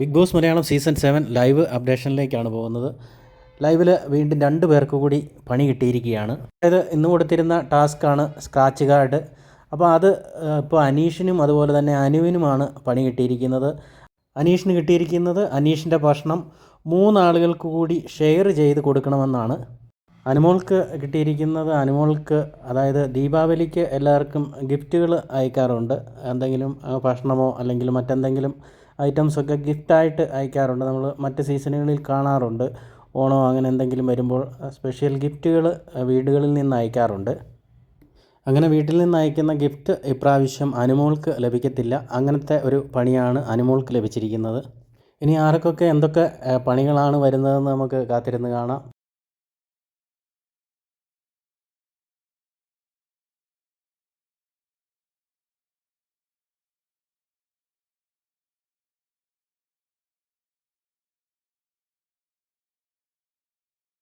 Bigg Boss Malayalam season seven live അപ്ഡേഷനിലേക്കാണ് പോകുന്നത്. ലൈവിൽ വീണ്ടും രണ്ട് പേർക്ക് കൂടി പണി കിട്ടിയിരിക്കുകയാണ്. അതായത് ഇന്ന് കൊടുത്തിരുന്ന ടാസ്ക്കാണ് സ്ക്രാച്ച് കാർഡ് അപ്പോൾ അത് ഇപ്പോൾ അനീഷിനും അതുപോലെ തന്നെ അനുവിനുമാണ് പണി കിട്ടിയിരിക്കുന്നത്. അനീഷിന് കിട്ടിയിരിക്കുന്നത് അനീഷിന്റെ ഭക്ഷണം മൂന്നാളുകൾക്ക് കൂടി ഷെയർ ചെയ്ത് കൊടുക്കണമെന്നാണ്. അനുമോൾക്ക് കിട്ടിയിരിക്കുന്നത് അനുമോൾക്ക് അതായത് ദീപാവലിക്ക് എല്ലാവർക്കും ഗിഫ്റ്റുകൾ അയക്കാറുണ്ട്. എന്തെങ്കിലും ഭക്ഷണമോ അല്ലെങ്കിൽ മറ്റെന്തെങ്കിലും ഐറ്റംസൊക്കെ ഗിഫ്റ്റായിട്ട് അയക്കാറുണ്ട്. നമ്മൾ മറ്റ് സീസണുകളിൽ കാണാറുണ്ട്. ഓണോ അങ്ങനെ എന്തെങ്കിലും വരുമ്പോൾ സ്പെഷ്യൽ ഗിഫ്റ്റുകൾ വീടുകളിൽ നിന്ന് അയക്കാറുണ്ട്. അങ്ങനെ വീട്ടിൽ നിന്ന് അയക്കുന്ന ഗിഫ്റ്റ് ഇപ്രാവശ്യം അനുമോൾക്ക് ലഭിക്കത്തില്ല. അങ്ങനത്തെ ഒരു പണിയാണ് അനുമോൾക്ക് ലഭിച്ചിരിക്കുന്നത്. ഇനി ആർക്കൊക്കെ എന്തൊക്കെ പണികളാണ് വരുന്നതെന്ന് നമുക്ക് കാത്തിരുന്ന് കാണാം.